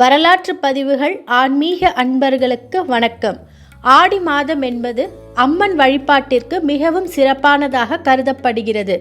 வரலாற்று பதிவுகள் ஆன்மீக அன்பர்களுக்கு வணக்கம். ஆடி மாதம் என்பது அம்மன் வழிபாட்டிற்கு மிகவும் சிறப்பானதாக கருதப்படுகிறது.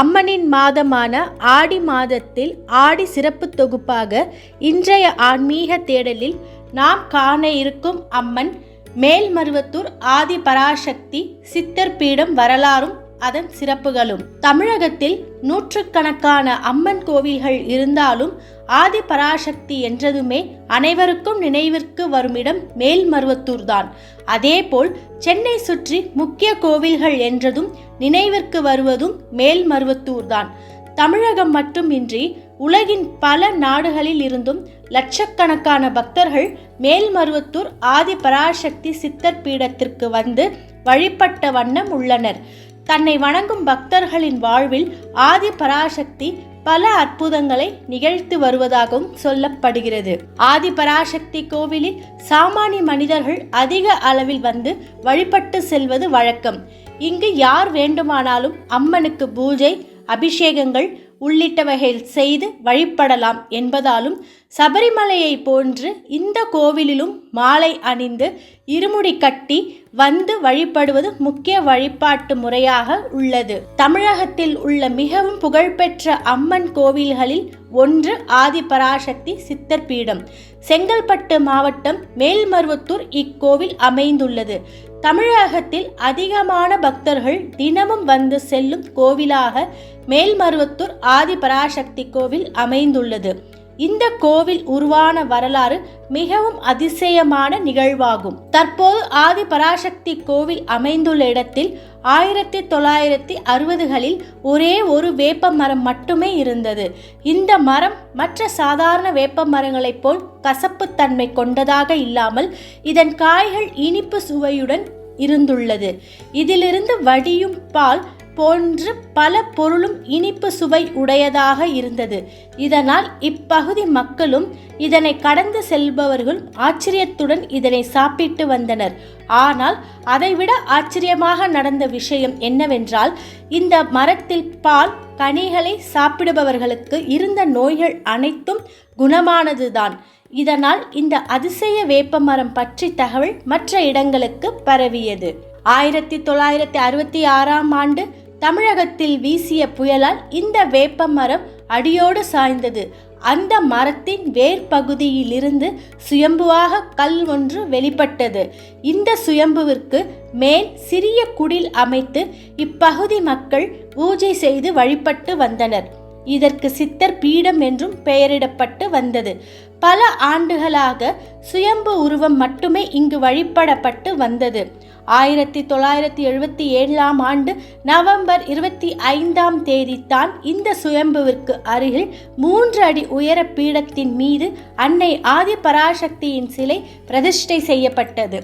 அம்மனின் மாதமான ஆடி மாதத்தில் ஆடி சிறப்பு தொகுப்பாக இன்றைய ஆன்மீக தேடலில் நாம் காண இருக்கும் அம்மன் மேல்மருவத்தூர் ஆதி பராசக்தி சித்தர் பீடம் வரலாறும் அதன் சிறப்புகளும். தமிழகத்தில் நூற்றுக்கணக்கான அம்மன் கோவில்கள் இருந்தாலும் ஆதி பராசக்தி என்றதுமே அனைவருக்கும் நினைவிற்கு வரும் இடம் மேல்மருவத்தூர் தான் அதேபோல் சென்னை சுற்றி முக்கிய கோவில்கள் என்றதும் நினைவிற்கு வருவதும் மேல்மருவத்தூர் தான் தமிழகம் மட்டுமின்றி உலகின் பல நாடுகளில் இருந்தும் லட்சக்கணக்கான பக்தர்கள் மேல்மருவத்தூர் ஆதி பராசக்தி சித்தர் பீடத்திற்கு வந்து வழிபட்ட வண்ணம் உள்ளனர். தன்னை வணங்கும் பக்தர்களின் வாழ்வில் ஆதி பராசக்தி பல அற்புதங்களை நிகழ்த்து வருவதாகவும் சொல்லப்படுகிறது. ஆதி பராசக்தி கோவிலில் சாமானிய மனிதர்கள் அதிக அளவில் வந்து வழிபட்டு செல்வது வழக்கம். இங்கு யார் வேண்டுமானாலும் அம்மனுக்கு பூஜை அபிஷேகங்கள் உள்ளிட்டவைகள் செய்து வழிபடலாம் என்பதாலும் சபரிமலையை போன்று இந்த கோவிலிலும் மாலை அணிந்து இருமுடி கட்டி வந்து வழிபடுவது முக்கிய வழிபாட்டு முறையாக உள்ளது. தமிழகத்தில் உள்ள மிகவும் புகழ்பெற்ற அம்மன் கோவில்களில் ஒன்று ஆதிபராசக்தி சித்தர் பீடம். செங்கல்பட்டு மாவட்டம் மேல்மருவத்தூர் இக்கோவில் அமைந்துள்ளது. தமிழகத்தில் அதிகமான பக்தர்கள் தினமும் வந்து செல்லும் கோவிலாக மேல்மருவத்தூர் ஆதிபராசக்தி கோவில் அமைந்துள்ளது. இந்த கோவில் உருவான வரலாறு மிகவும் அதிசயமான நிகழ்வாகும். தற்போது ஆதி பராசக்தி கோவில் அமைந்துள்ள இடத்தில் ஆயிரத்தி தொள்ளாயிரத்தி அறுபதுகளில் ஒரே ஒரு வேப்ப மரம் மட்டுமே இருந்தது. இந்த மரம் மற்ற சாதாரண வேப்ப மரங்களைப் போல் கசப்புத்தன்மை கொண்டதாக இல்லாமல் இதன் காய்கள் இனிப்பு சுவையுடன் இருந்துள்ளது. இதிலிருந்து வடியும் பால் போன்று பல பொருளும் இனிப்பு சுவை உடையதாக இருந்தது. இதனால் இப்பகுதி மக்களும் இதனை கடந்து செல்பவர்களும் ஆச்சரியத்துடன் இதனை சாப்பிட்டு வந்தனர். ஆனால் அதைவிட ஆச்சரியமாக நடந்த விஷயம் என்னவென்றால் இந்த மரத்தில் பால் கனிகளை சாப்பிடுபவர்களுக்கு இருந்த நோய்கள் அனைத்தும் குணமானதுதான். இதனால் இந்த அதிசய வேப்பமரம் பற்றி தகவல் மற்ற இடங்களுக்கு பரவியது. ஆயிரத்தி தொள்ளாயிரத்தி அறுபத்தி ஆறாம் ஆண்டு தமிழகத்தில் வீசிய புயலால் இந்த வேப்ப மரம் அடியோடு சாய்ந்தது. அந்த மரத்தின் வேர் பகுதியிலிருந்து சுயம்புவாக கல் ஒன்று வெளிப்பட்டது. இந்த சுயம்புவிற்கு மேல் சிறிய குடில் அமைத்து இப்பகுதி மக்கள் பூஜை செய்து வழிபட்டு வந்தனர். இதற்கு சித்தர் பீடம் என்றும் பெயரிடப்பட்டு வந்தது. பல ஆண்டுகளாக சுயம்பு உருவம் மட்டுமே இங்கு வழிபடப்பட்டு வந்தது. ஆயிரத்தி தொள்ளாயிரத்தி எழுபத்தி ஏழாம் ஆண்டு நவம்பர் இருபத்தி ஐந்தாம் தேதி தான் இந்த சுயம்புவிற்கு அருகில் மூன்று அடி உயர பீடத்தின் மீது அன்னை ஆதி பராசக்தியின் சிலை பிரதிஷ்டை செய்யப்பட்டது.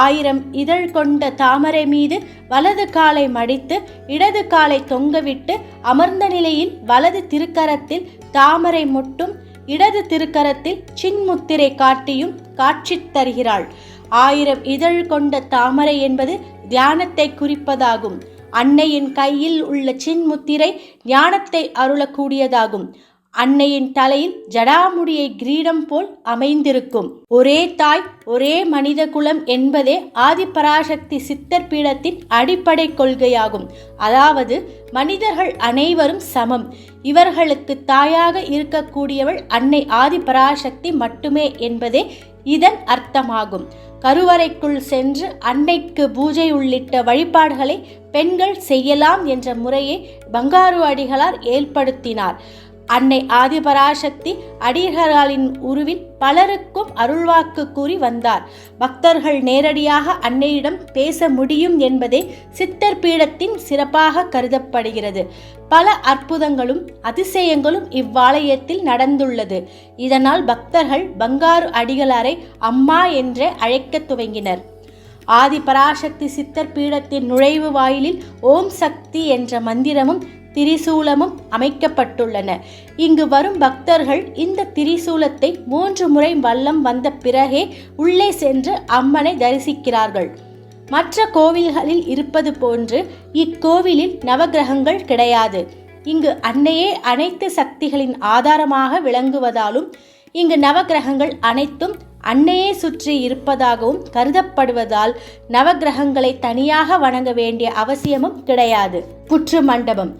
ஆயிரம் இதழ் கொண்ட தாமரை மீது வலது காலை மடித்து இடது காலை தொங்கவிட்டு அமர்ந்த நிலையில் வலது திருக்கரத்தில் தாமரை முட்டும் இடது திருக்கரத்தில் சின்முத்திரை காட்டியும் காட்சி தருகிறாள். ஆயிரம் இதழ் கொண்ட தாமரை என்பது தியானத்தை குறிப்பதாகும். அன்னையின் கையில் உள்ள சின்முத்திரை ஞானத்தை அருளக்கூடியதாகும். அன்னையின் தலையில் ஜடாமுடியை கிரீடம் போல் அமைந்திருக்கும். ஒரே தாய் ஒரே மனித குலம் என்பதே ஆதிபராசக்தி சித்தர் பீடத்தின் அடிப்படை கொள்கையாகும். அதாவது மனிதர்கள் அனைவரும் சமம். இவர்களுக்கு தாயாக இருக்கக்கூடியவள் அன்னை ஆதிபராசக்தி மட்டுமே என்பதே இதன் அர்த்தமாகும். கருவறைக்குள் சென்று அன்னைக்கு பூஜை உள்ளிட்ட வழிபாடுகளை பெண்கள் செய்யலாம் என்ற முறையை பங்காரு அடிகளார் ஏற்படுத்தினார். அன்னை ஆதிபராசக்தி அடிகளாலின் உருவில் பலருக்கும் அருள்வாக்கு கூறி வந்தார். பக்தர்கள் நேரடியாக அன்னையிடம் பேச முடியும் என்பதே சித்தர் பீடத்தின் சிறப்பாக கருதப்படுகிறது. பல அற்புதங்களும் அதிசயங்களும் இவ்வாலயத்தில் நடந்துள்ளது. இதனால் பக்தர்கள் பங்காரு அடிகளாரை அம்மா என்றே அழைக்கத் துவங்கினர். ஆதி பராசக்தி சித்தர் பீடத்தின் நுழைவு வாயிலில் ஓம் சக்தி என்ற மந்திரமும் திரிசூலமும் அமைக்கப்பட்டுள்ளன. இங்கு வரும் பக்தர்கள் இந்த திரிசூலத்தை மூன்று முறை வல்லம் வந்த பிறகே உள்ளே சென்று அம்மனை தரிசிக்கிறார்கள். மற்ற கோவில்களில் இருப்பது போன்று இக்கோவிலில் நவகிரகங்கள் கிடையாது. இங்கு அன்னையே அனைத்து சக்திகளின் ஆதாரமாக விளங்குவதாலும் இங்கு நவகிரகங்கள் அனைத்தும் அன்னையே சுற்றி இருப்பதாகவும் கருதப்படுவதால் நவகிரகங்களை தனியாக வணங்க வேண்டிய அவசியமும் கிடையாது. புற்று மண்டபம்.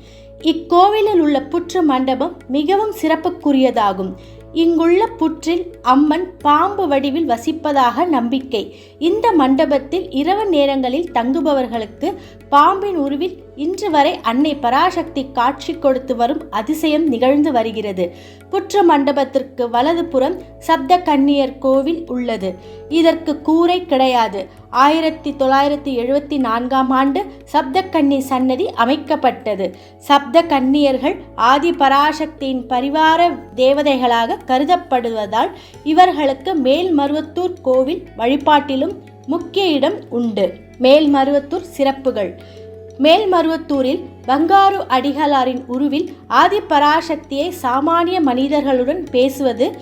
இக்கோவிலில் உள்ள புற்று மண்டபம் மிகவும் சிறப்புக்குரியதாகும். இங்குள்ள புற்றில் அம்மன் பாம்பு வடிவில் வசிப்பதாக நம்பிக்கை. இந்த மண்டபத்தில் இரவு நேரங்களில் தங்குபவர்களுக்கு பாம்பின் உருவில் இன்று வரை அன்னை பராசக்தி காட்சி கொடுத்து வரும் அதிசயம் நிகழ்ந்து வருகிறது. புற்ற மண்டபத்திற்கு வலதுபுறம் சப்த கன்னியர் கோவில் உள்ளது. இதற்கு கூரை கிடையாது. ஆயிரத்தி தொள்ளாயிரத்தி எழுபத்தி நான்காம் ஆண்டு சப்தக்கன்னி சன்னதி அமைக்கப்பட்டது. சப்த கன்னியர்கள் ஆதி பராசக்தியின் பரிவார தேவதைகளாக கருதப்படுவதால் இவர்களுக்கு மேல்மருவத்தூர் கோவில் வழிபாட்டிலும் முக்கிய இடம் உண்டு. மேல்மருவத்தூர் சிறப்புகள். மேல்மருவத்தூரில் பங்காரு அடிகளாரின் உருவில் ஆதிபராசக்தியை சாமானிய மனிதர்களுடன் பேசுவது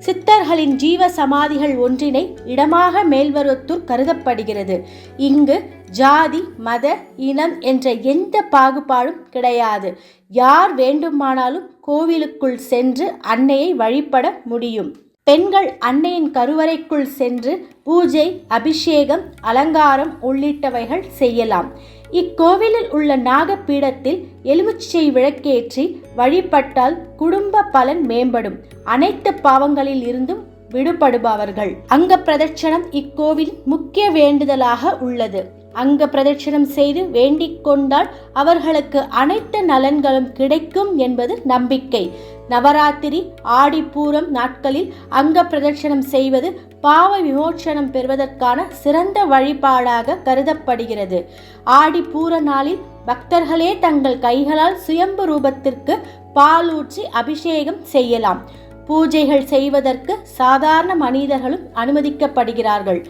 சித்தர்களின் ஜீவ சமாதிகள் ஒன்றினை இடமாக மேல்மருவத்தூர் கருதப்படுகிறது. இங்கு ஜாதி மத இனம் என்ற எந்த பாகுபாடும் கிடையாது. யார் வேண்டுமானாலும் கோவிலுக்குள் சென்று அன்னையை வழிபட முடியும். பெண்கள் அன்னையின் கருவறைக்குள் சென்று பூஜை அபிஷேகம் அலங்காரம் உள்ளிட்டவைகள் செய்யலாம். இக்கோவிலில் உள்ள நாகப்பீடத்தில் எலுமிச்சை விளக்கேற்றி வழிபட்டால் குடும்ப பலன் மேம்படும். அனைத்து பாவங்களில் இருந்தும் விடுபடுபவர்கள். அங்க பிரதட்சணம் இக்கோவில் முக்கிய வேண்டுதலாக உள்ளது. அங்க பிரதட்சணம் செய்து வேண்டிக் கொண்டால் அவர்களுக்கு அனைத்து நலன்களும் கிடைக்கும் என்பது நம்பிக்கை. நவராத்திரி ஆடிப்பூரம் நாட்களில் அங்க பிரதட்சணம் செய்வது பாவ விமோச்சனம் பெறுவதற்கான சிறந்த வழிபாடாக கருதப்படுகிறது. ஆடி பூர நாளில் பக்தர்களே தங்கள் கைகளால் சுயம்பு ரூபத்திற்கு பாலூற்றி அபிஷேகம் செய்யலாம். பூஜைகள் செய்வதற்கு சாதாரண மனிதர்களும் அனுமதிக்கப்படுகிறார்கள்.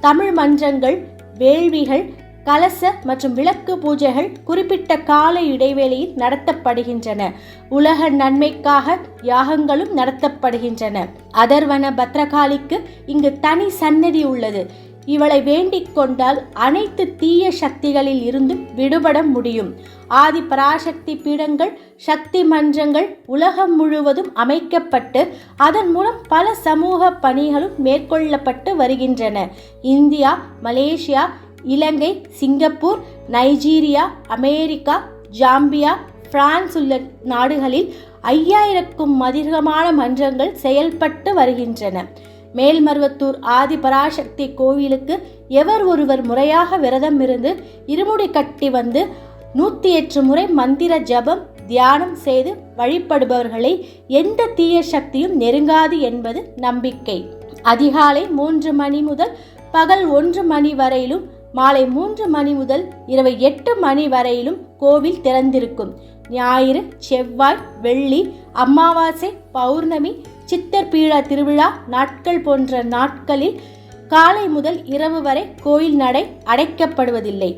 தமிழ் மன்றங்கள் வேள்விகள் கலச மற்றும் விளக்கு பூஜைகள் குறிப்பிட்ட கால இடைவெளியில் நடத்தப்படுகின்றன. உலக நன்மைக்காக யாகங்களும் நடத்தப்படுகின்றன. அதர்வன பத்ரகாளிக்கு இங்கு தனி சன்னதி உள்ளது. இவளை வேண்டிக் கொண்டால் அனைத்து தீய சக்திகளில் இருந்தும் விடுபட முடியும். ஆதி பராசக்தி பீடங்கள் சக்தி மன்றங்கள் உலகம் முழுவதும் அமைக்கப்பட்டு அதன் மூலம் பல சமூக பணிகளும் மேற்கொள்ளப்பட்டு வருகின்றன. India Malaysia Ilangai Singapore Nigeria America Zambia France உள்ள நாடுகளில் ஐயாயிரக்கும் அதிகமான மன்றங்கள் செயல்பட்டு வருகின்றன. மேல்மருவத்தூர் ஆதி பராசக்தி கோவிலுக்கு எவர் ஒருவர் முறையாக விரதம் இருந்து இருமுடி கட்டி வந்து நூற்றி எட்டு முறை மந்திர ஜபம் தியானம் செய்து வழிபடுபவர்களை எந்த தீய சக்தியும் நெருங்காது என்பது நம்பிக்கை. அதிகாலை மூன்று மணி முதல் பகல் ஒன்று மணி வரையிலும் மாலை மூன்று மணி முதல் இரவு எட்டு மணி வரையிலும் கோவில் திறந்திருக்கும். ஞாயிறு செவ்வாய் வெள்ளி அமாவாசை பௌர்ணமி சித்தர் பீழா திருவிழா நாட்கள் போன்ற நாட்களில் காலை முதல் இரவு வரை கோயில் நடை அடைக்கப்படுவதில்லை.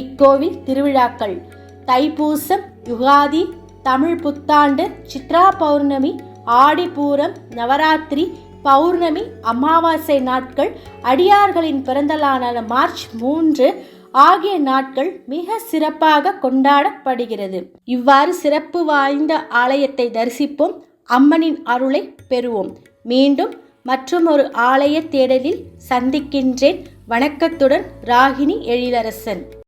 இக்கோவில் திருவிழாக்கள் தைப்பூசம் யுகாதி தமிழ் புத்தாண்டு சித்ரா பௌர்ணமி ஆடிப்பூரம் நவராத்திரி பௌர்ணமி அமாவாசை நாட்கள் அடியார்களின் பிறந்தலான மார்ச் மூன்று ஆகிய நாட்கள் மிக சிறப்பாக கொண்டாடப்படுகிறது. இவ்வாறு சிறப்பு வாய்ந்த ஆலயத்தை தரிசிப்போம் அம்மனின் அருளை பெறுவோம். மீண்டும் மற்றும் ஒரு ஆலய தேடலில் சந்திக்கின்றேன். வணக்கத்துடன் ராகினி எழிலரசன்.